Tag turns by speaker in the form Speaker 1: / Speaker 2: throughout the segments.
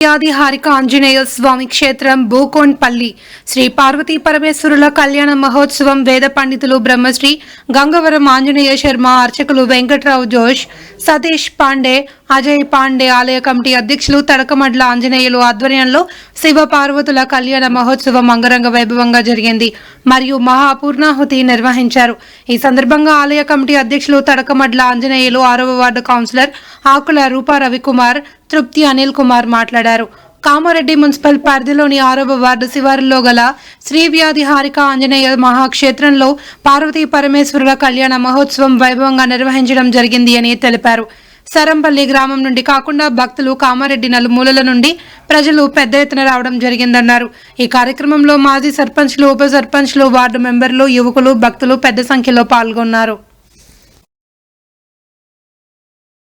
Speaker 1: యాదిహారిక ఆంజనేయ స్వామి క్షేత్రం భూకోన్పల్లి శ్రీ పార్వతీ పరమేశ్వరుల కళ్యాణ మహోత్సవం వేద పండితులు బ్రహ్మశ్రీ గంగవరం ఆంజనేయ శర్మ అర్చకులు వెంకట్రావు జోష్ సతీష్ పాండే అజయ్ పాండే ఆలయ కమిటీ అధ్యక్షులు తడకమడ్ల ఆంజనేయులు ఆధ్వర్యంలో శివ పార్వతుల కళ్యాణ మహోత్సవం అంగరంగ వైభవంగా జరిగింది మరియు మహాపూర్ణాహుతి నిర్వహించారు. ఈ సందర్భంగా ఆలయ కమిటీ అధ్యక్షులు తడకమడ్ల ఆంజనేయులు ఆరవ వార్డు కౌన్సిలర్ ఆకుల రూపా రవికుమార్ తృప్తి అనిల్ కుమార్ మాట్లాడారు. కామారెడ్డి మున్సిపల్ పరిధిలోని ఆరవ వార్డు శివారులో గల శ్రీ వ్యాధి హారిక ఆంజనేయ మహాక్షేత్రంలో పార్వతీ పరమేశ్వరుల కళ్యాణ మహోత్సవం వైభవంగా నిర్వహించడం జరిగింది అని తెలిపారు. సరంపల్లి గ్రామం నుండి కాకుండా భక్తులు కామారెడ్డి నలుమూలల నుండి ప్రజలు పెద్ద ఎత్తున రావడం జరిగిందన్నారు. ఈ కార్యక్రమంలో మాజీ సర్పంచ్లు ఉప సర్పంచ్లు వార్డు మెంబర్లు యువకులు భక్తులు పెద్ద సంఖ్యలో పాల్గొన్నారు.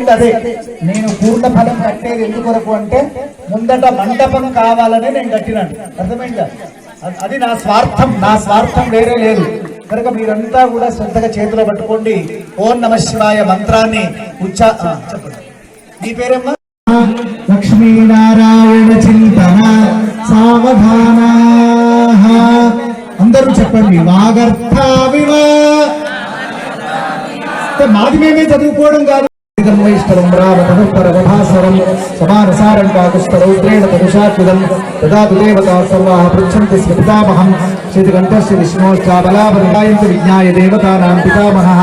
Speaker 2: చెప్పింది అదే నేను పూర్ణ ఫలం కట్టేది ఎందుకొరకు అంటే ముందట మండపం కావాలని నేను కట్టినాను. అర్థమైందా? అది నా స్వార్థం. నా స్వార్థం వేరే లేదు. కనుక మీరంతా కూడా శ్రద్ధగా చేతిలో పట్టుకోండి. ఓం నమ శివాయ మంత్రాన్ని ఉచ్చా చెప్పండి. నీ పేరేమ్మా? లక్ష్మీనారాయణ చింతన సావధాన. అందరూ చెప్పండి వాగర్థావివ. అంటే మాది మేమే చదువుకోవడం కాదు. వైష్ణవం రామతనుపరమభాసరం సమానసారం కాకుస్తరౌద్రేణ తనుషాత్విదం దదాతు దేవతా సర్వాः పృచ్చంతి స్మ పితామహం శ్రీకంఠస్య విష్ణోశ్చాబలావరిగాయంతి విజ్ఞాయ దేవతానాం పితామహः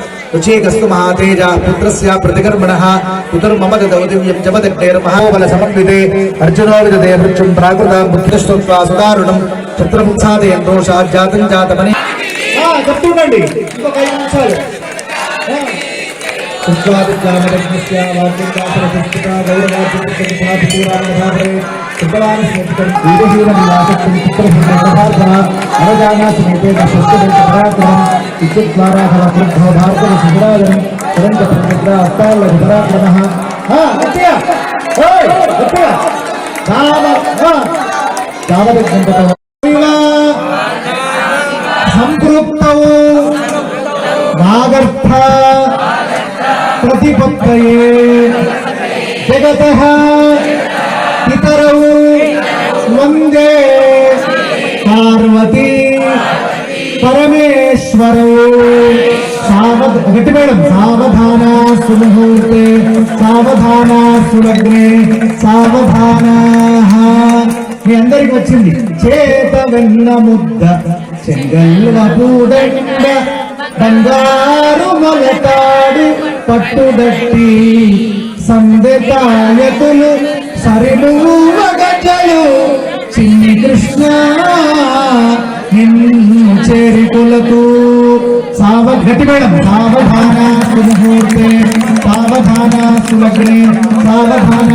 Speaker 2: సన్యాసముత్తమం మహాతేజ పుత్రస్య ప్రతికర్మణ. పితుర్మమ దదౌ దివ్యం జపదగ్నేర్మహాబల సమన్వితే అర్జునో విదదే మృత్యుం ప్రాకృతాం బుద్ధిష్ట్వా సుదారుణం చిత్రముత్సాదయం దోషాత్ జాతం జాతమని చెప్తుండండి. ఇంకొక ఐదు నిమిషాలు. శస్త్రదంత పరాక్రమం విద్యుద్వారా ఫలప్రభో భార్గవ సుధరాజనం తరంత ప్రతిద్ర అస్తాల పరాక్రమః హా నాగర్థ ప్రతిపత్తయే జగత పితరౌ వందే పార్వతీ పరమేశ్వరౌ. సావధ గట్టి మేడం సావధాన సుముహూర్తే సావధాన సులగ్నే సావధాన మీ అందరికి వచ్చింది. చేత వెన్న ముద్ద చెంగల్వ పూదండ బంగారు పట్టుదట్టి సందేతాయతులు సరిలు గజలు చిన్ని కృష్ణ నిన్ను చేరికులకు సావ గట్టి మేడం సావధాన సుముహూర్తే సావధాన సులగ్నే సావధాన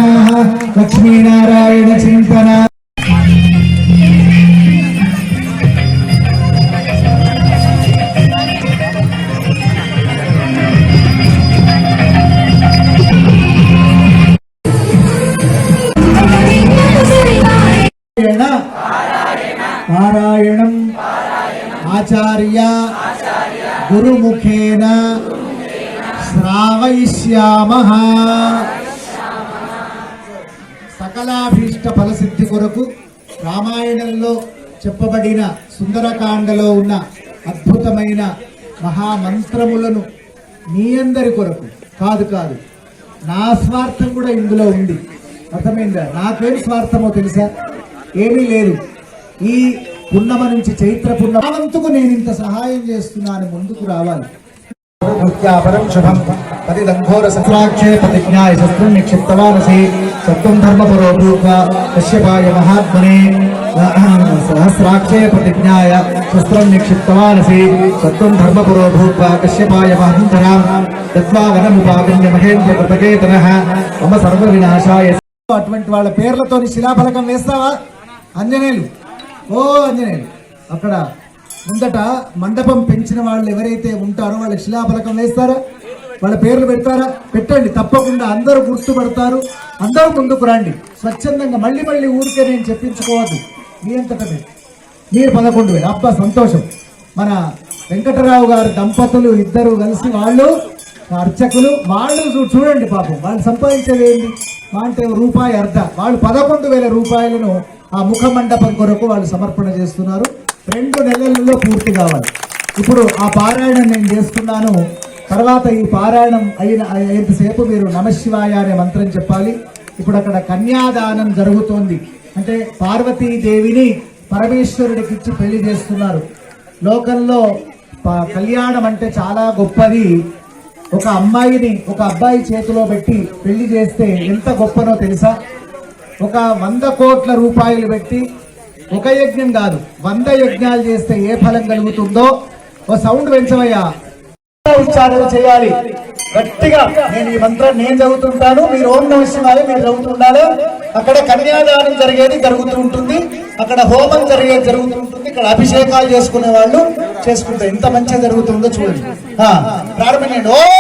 Speaker 2: లక్ష్మీనారాయణ చింతన. నారాయణం. ఆచార్య. గురుముఖేన. శ్రావయిష్యామ సకలాభీష్ట ఫలసిద్ధి కొరకు రామాయణంలో చెప్పబడిన సుందరకాండలో ఉన్న అద్భుతమైన మహామంత్రములను మీ అందరి కొరకు. కాదు కాదు. నా స్వార్థం కూడా ఇందులో ఉంది. అర్థమైందా? నాకేం స్వార్థమో తెలుసా? ఏమీ లేదు. ఈ పున్నమ నుంచి చైత్ర పున్నమంతుకు నేను ఇంత సహాయం చేస్తున్నాను ముందుకు రావాలి. ప్రత్యాపరం శుభం. పతిదంఘోర సత్రాక్షే ప్రతిజ్ఞాయ శస్త్రం నిక్షిప్తవానసి సత్వం ధర్మపరో భూత్వ కశ్యపాయ మహాత్మనే. సహస్రాక్షే ప్రతిజ్ఞాయ శస్త్రం నిక్షిప్తవానసి సత్వం ధర్మపరో భూత్వ కశ్యపాయ మహంతరాం. తత్వా వనముపాగమ్య మహేంద్ర కృతకేతన మమ సర్వ వినాశాయ అటువంటి వాళ్ళ పేర్లతోని శిలాఫలకం వేస్తావా? అంజనేయులు ఓ అంజనేయులు అక్కడ ముందట మండపం పెంచిన వాళ్ళు ఎవరైతే ఉంటారో వాళ్ళకి శిలాఫలకం వేస్తారా? వాళ్ళ పేర్లు పెడతారా? పెట్టండి తప్పకుండా అందరూ గుర్తుపడతారు. అందరూ ముందుకు రండి. స్వచ్ఛందంగా మళ్ళీ మళ్ళీ ఊరికే నేను చెప్పించుకోవద్దు. మీ అంతట మీరు. పదకొండు వేలు. అబ్బా సంతోషం. మన వెంకటరావు గారు దంపతులు ఇద్దరు కలిసి వాళ్ళు అర్చకులు వాళ్ళు చూ- చూడండి పాపం. వాళ్ళు సంపాదించేది ఏంటి మా అంటే రూపాయి అర్ధ. వాళ్ళు పదకొండు వేల రూపాయలను ఆ ముఖ మండపం కొరకు వాళ్ళు సమర్పణ చేస్తున్నారు. రెండు నెలల్లో పూర్తి కావాలి. ఇప్పుడు ఆ పారాయణం నేను చేస్తున్నాను తర్వాత ఈ పారాయణం అయిన ఎంతసేపు మీరు నమశివాయ అనే మంత్రం చెప్పాలి. ఇప్పుడు అక్కడ కన్యాదానం జరుగుతోంది. అంటే పార్వతీదేవిని పరమేశ్వరుడికి ఇచ్చి పెళ్ళి చేస్తున్నారు. లోకంలో ప- కళ్యాణం అంటే చాలా గొప్పది. ఒక అమ్మాయిని ఒక అబ్బాయి చేతిలో పెట్టి పెళ్ళి చేస్తే ఎంత గొప్పనో తెలుసా? ఒక వంద కోట్ల రూపాయలు పెట్టి ఒక యజ్ఞం కాదు వంద యజ్ఞాలు చేస్తే ఏ ఫలం కలుగుతుందో ఓ సౌండ్ పెంచవయ్యా. ఉచ్చారణ చేయాలి? గట్టిగా నేను ఈ మంత్రం నేను చదువుతుంటాను మీరు ఓం నమ శివాయ మీరు చదువుతుండాలి. అక్కడ కన్యాదానం జరిగేది జరుగుతూ ఉంటుంది అక్కడ హోమం జరిగేది జరుగుతూ ఉంటుంది ఇక్కడ అభిషేకాలు చేసుకునే వాళ్ళు చేసుకుంటారు ఎంత మంచిగా జరుగుతుందో చూడండి. ప్రారంభం నేను ఓం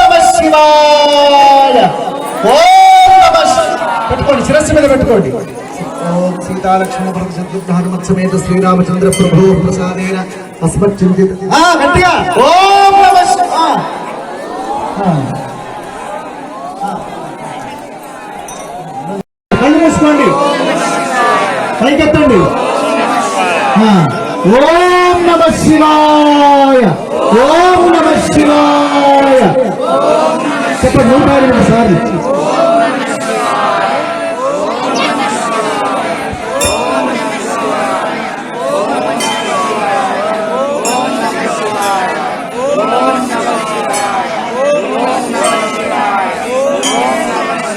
Speaker 2: నమ శివాయ. ఓం పెట్టుకోండి శిరస్సు మీద పెట్టుకోండి. ఓం సీతాలక్ష్మణ భరత సమేత శ్రీరామచంద్ర ప్రభు ప్రసాదేన గట్టిగా. ఓం. కళ్ళు మూసుకోండి. పైకెత్తండి. ఓం నమ శివాయ. ఓం నమ శివాయ. చెప్పండి నూట ఎనిమిది సార్లు.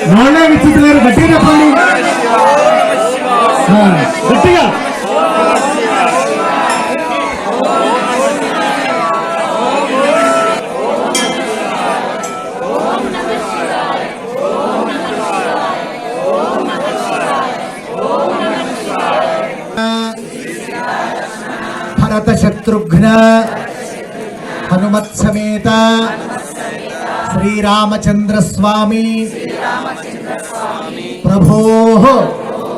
Speaker 2: నాన్న విచ్చిత్ గారు గట్టిగా చెప్పండి. గట్టిగా. భరత శత్రుఘ్న హనుమత్ సమేత శ్రీరామచంద్ర స్వామి ప్రభో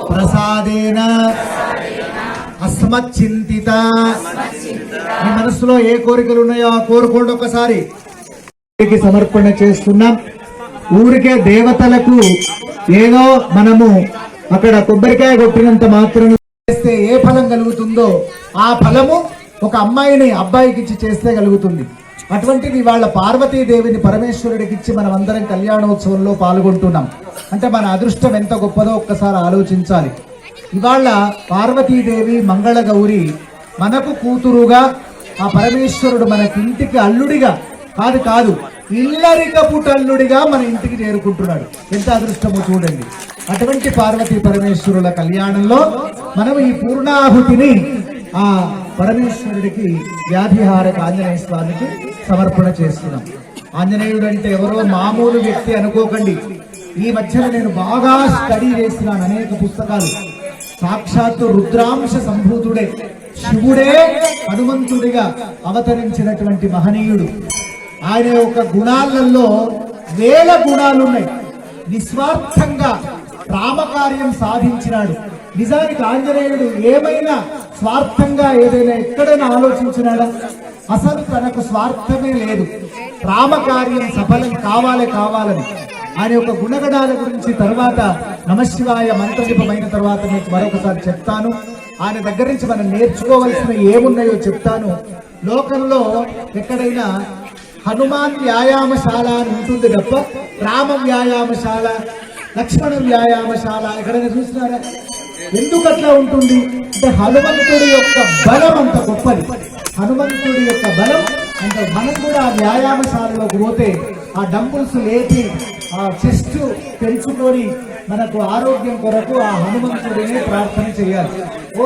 Speaker 2: ప్రసాదేన అస్మచ్చింతిత. మీ మనసులో ఏ కోరికలు ఉన్నాయో ఆ కోరుకోండి ఒకసారి సమర్పణ చేస్తున్నాం. ఊరికే దేవతలకు ఏదో మనము అక్కడ కొబ్బరికాయ కొట్టినంత మాత్రం చేస్తే ఏ ఫలం కలుగుతుందో ఆ ఫలము ఒక అమ్మాయిని అబ్బాయికి ఇచ్చి చేస్తే కలుగుతుంది. అటువంటిది వాళ్ళ పార్వతీదేవిని పరమేశ్వరుడికి ఇచ్చి మనం అందరం కళ్యాణోత్సవంలో పాల్గొంటున్నాం. అంటే మన అదృష్టం ఎంత గొప్పదో ఒక్కసారి ఆలోచించాలి. ఇవాళ పార్వతీదేవి మంగళ గౌరి మనకు కూతురుగా ఆ పరమేశ్వరుడు మనకి ఇంటికి అల్లుడిగా కాదు కాదు ఇల్లరికపు అల్లుడిగా మన ఇంటికి చేరుకుంటున్నాడు. ఎంత అదృష్టమో చూడండి. అటువంటి పార్వతీ పరమేశ్వరుల కళ్యాణంలో మనం ఈ పూర్ణాహుతిని ఆ పరమేశ్వరుడికి వ్యాధిహారక ఆంజనేయ స్వామికి సమర్పణ చేస్తున్నాం. ఆంజనేయుడు అంటే ఎవరో మామూలు వ్యక్తి అనుకోకండి. ఈ మధ్యన నేను బాగా స్టడీ చేస్తున్నాను అనేక పుస్తకాలు. సాక్షాత్తు రుద్రాంశ సంభూతుడే శివుడే హనుమంతుడిగా అవతరించినటువంటి మహనీయుడు. ఆయన యొక్క గుణాలలో వేల గుణాలున్నాయి. నిస్వార్థంగా రామకార్యం సాధించినాడు. నిజానికి ఆంజనేయుడు ఏమైనా స్వార్థంగా ఏదైనా ఎక్కడైనా ఆలోచించినాడా అసలు తనకు స్వార్థమే లేదు. రామకార్యం సఫలం కావాలి కావాలని ఆయన యొక్క గుణగణాల గురించి తర్వాత నమశివాయ మంత్రజపమైన తర్వాత మీకు మరొకసారి చెప్తాను. ఆయన దగ్గర నుంచి మనం నేర్చుకోవలసిన ఏమున్నాయో చెప్తాను. లోకంలో ఎక్కడైనా హనుమాన్ వ్యాయామశాల అని ఉంటుంది తప్ప రామ వ్యాయామశాల లక్ష్మణ వ్యాయామశాల. ఎక్కడైనా చూసినారా? ఎందుకు అట్లా ఉంటుంది? అంటే హనుమంతుడి యొక్క బలం అంత గొప్పది. హనుమంతుడి యొక్క బలం అంత మనం కూడా ఆ వ్యాయామశాలలోకి పోతే ఆ డంబుల్స్ లేపి ఆ చెస్ట్ పెంచుకొని మనకు ఆరోగ్యం కొరకు ఆ హనుమంతుడిని ప్రార్థన చేయాలి. ఓ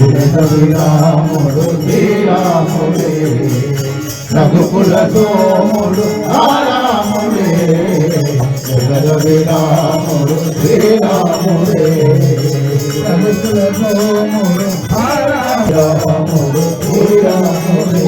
Speaker 3: విరాముడు శ్రీరాముడే రఘుకుల సోముడు రాముడే జగదవి రాముడు శ్రీరాముడే రఘుకుల సోముడు రాముడు శ్రీరాముడే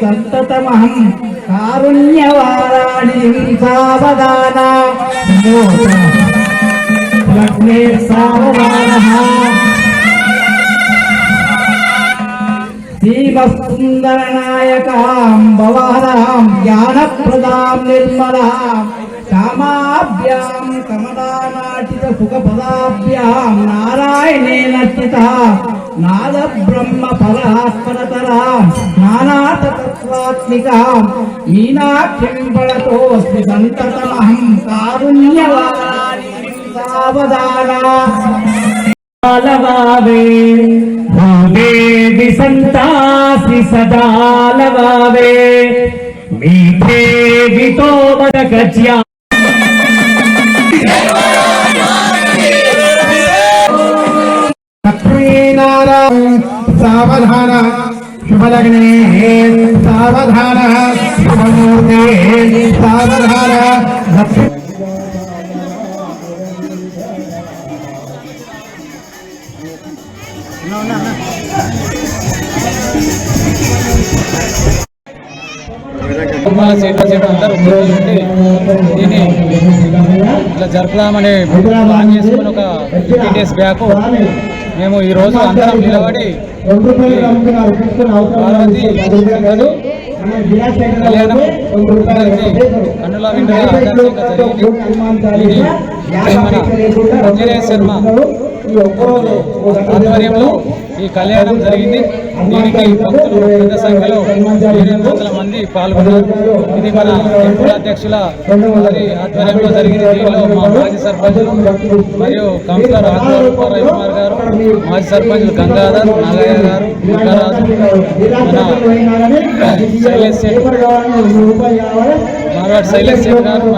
Speaker 4: సంతతమహం కారుణ్యవారాణి సావధాన లగ్నే భవానాం జ్ఞానప్రదాం నిర్మలాం. కామాభ్యాం కమలానాటిత సుఖపదాభ్యాం నారాయణేన చిత నాద బ్రహ్మ ఫలాత్మనతరాం నానాతత్వాత్మిక మీనాక్షిం సంతతమహం కారుణ్యవాణి సావధానా. లవావే భూదేవి సంతాసి సదా లవావే మీఠే వితో గజ్యా
Speaker 2: లక్ష్మీనారాయణ సావధాన శుభలగ్నే సావధాన శుభమూర్తే సావధాన లక్ష్మీ
Speaker 5: కుటుంబాల సీట్ల సీట్లు అందరూ రోజు ఉండి దీన్ని ఇట్లా జరుపుదామని ప్లాన్ చేసుకుని ఒక ఫిఫ్టీ డేస్ బ్యాక్ మేము ఈ రోజు అందరం నిలబడి కళ్యాణం కన్నుల విందుగా ఆదర్శంగా జరిగింది. ఇది మన అంజనేయ శర్మ. ఆధ్వర్యంలో ఈ కళ్యాణం జరిగింది. దీనికి భక్తులు పెద్ద సంఖ్యలో ఎనిమిది వందల మంది పాల్గొన్నారు. ఇది మన టెంపుల్ అధ్యక్షుల వారి ఆధ్వర్యంలో జరిగింది. దీనిలో మా మాజీ సర్పంచులు మరియు కౌన్సిలర్ ఆదివారూపారావు కుమార్ గారు మాజీ సర్పంచులు గంగాధర్ నాగయ్య గారు దుర్గారాజు మన శైలేష్ శెట్టి మార్వాడ్ శైలేష్ శెట్టి గారు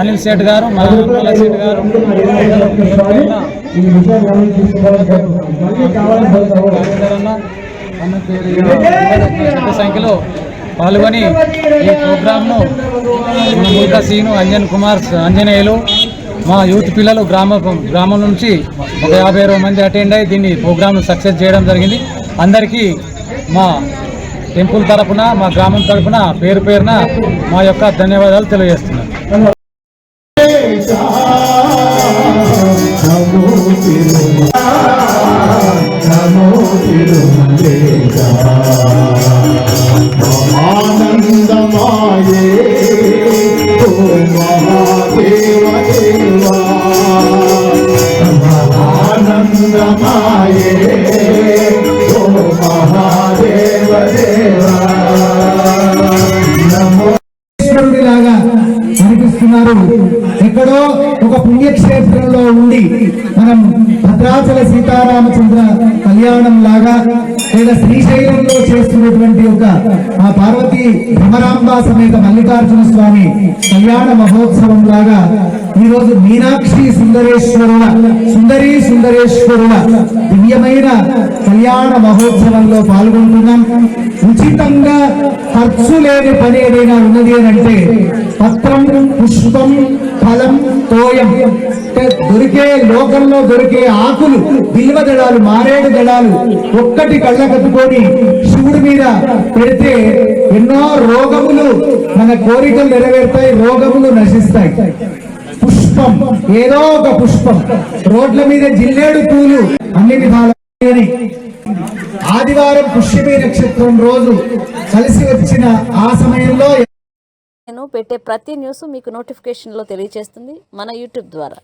Speaker 5: అనిల్ శెట్ గారు మన అన్మల శెట్ గారు రాజేందరన్న అన్న పేరు పెద్ద సంఖ్యలో పాల్గొని ఈ ప్రోగ్రామ్ను మన ముల్కా సీను అంజన్ కుమార్ అంజనేయులు మా యూత్ పిల్లలు గ్రామ గ్రామం నుంచి ఒక యాభై అరవై మంది అటెండ్ అయ్యి దీన్ని ప్రోగ్రామ్ను సక్సెస్ చేయడం జరిగింది. అందరికీ మా టెంపుల్ తరపున మా గ్రామం తరపున పేరు పేరున మా యొక్క ధన్యవాదాలు తెలియజేస్తున్నాను
Speaker 2: ചൊല്ലേക്കാം సీతారామచంద్ర కళ్యాణం లాగా లేదా శ్రీశైలంలో చేస్తున్నటువంటి ఒక ఆ పార్వతి భ్రమరాంబ సమేత మల్లికార్జున స్వామి కళ్యాణ మహోత్సవం లాగా ఈ రోజు మీనాక్షి సుందరేశ్వరుల సుందరి సుందరేశ్వరుల దివ్యమైన కళ్యాణ మహోత్సవంలో పాల్గొంటున్నాం. ఉచితంగా ఖర్చు లేని పని ఏదైనా ఉన్నది అని అంటే పత్రం పుష్పం ఫలం తోయం దొరికే లోకంలో దొరికే ఆకులు బిల్వ దళాలు మారేడు దళాలు ఒక్కటి కళ్ళ కట్టుకొని శివుడి మీద పెడితే ఎన్నో రోగములు మన కోరికలు నెరవేరుతాయి రోగములు నశిస్తాయి. పుష్పం ఏదో ఒక పుష్పం. రోడ్ల మీద జిల్లేడు పూలు అన్ని విధాల ఆదివారం పుష్యమి నక్షత్రం రోజు కలిసి వచ్చిన ఆ సమయంలో
Speaker 6: నేను పెట్టే ప్రతి న్యూస్ మీకు నోటిఫికేషన్లో తెలియజేస్తుంది మన యూట్యూబ్ ద్వారా.